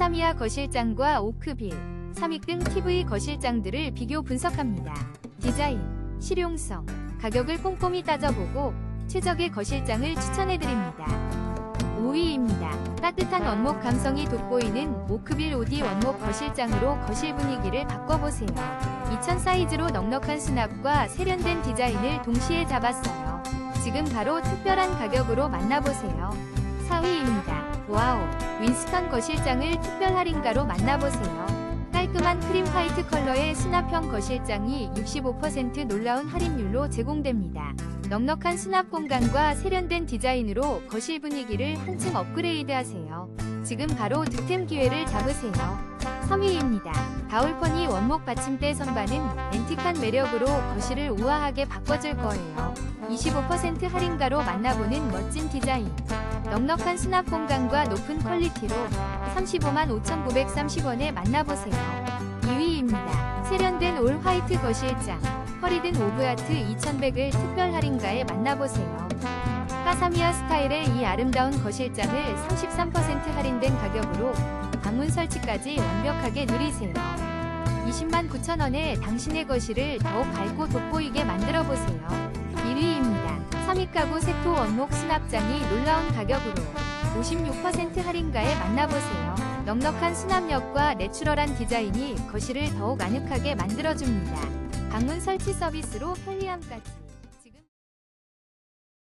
카사미아 거실장과 오크빌, 삼익 등 TV 거실장들을 비교 분석합니다. 디자인, 실용성, 가격을 꼼꼼히 따져보고 최적의 거실장을 추천해드립니다. 5위입니다. 따뜻한 원목 감성이 돋보이는 오크빌 오디 원목 거실장으로 거실 분위기를 바꿔보세요. 2000 사이즈로 넉넉한 수납과 세련된 디자인을 동시에 잡았어요. 지금 바로 특별한 가격으로 만나보세요. 4위입니다. 윈스턴 거실장을 특별 할인가로 만나보세요. 깔끔한 크림 화이트 컬러의 수납형 거실장이 65% 놀라운 할인율로 제공됩니다. 넉넉한 수납 공간과 세련된 디자인으로 거실 분위기를 한층 업그레이드 하세요. 지금 바로 득템 기회를 잡으세요. 3위입니다. 다울퍼니 원목 받침대 선반은 앤틱한 매력으로 거실을 우아하게 바꿔줄 거예요. 25% 할인가로 만나보는 멋진 디자인. 넉넉한 수납 공간과 높은 퀄리티로 35만 5,930원에 만나보세요. 2위입니다. 세련된 올 화이트 거실장. 허리든 오브아트 2100을 특별 할인가에 만나보세요. 카사미아 스타일의 이 아름다운 거실장을 33% 할인된 가격으로 방문 설치까지 완벽하게 누리세요. 20만 9천원에 당신의 거실을 더욱 밝고 돋보이게 만들어보세요. 1위입니다. 3위 가구 세토 원목 수납장이 놀라운 가격으로 56% 할인가에 만나보세요. 넉넉한 수납력과 내추럴한 디자인이 거실을 더욱 아늑하게 만들어줍니다. 방문 설치 서비스로 편리함까지.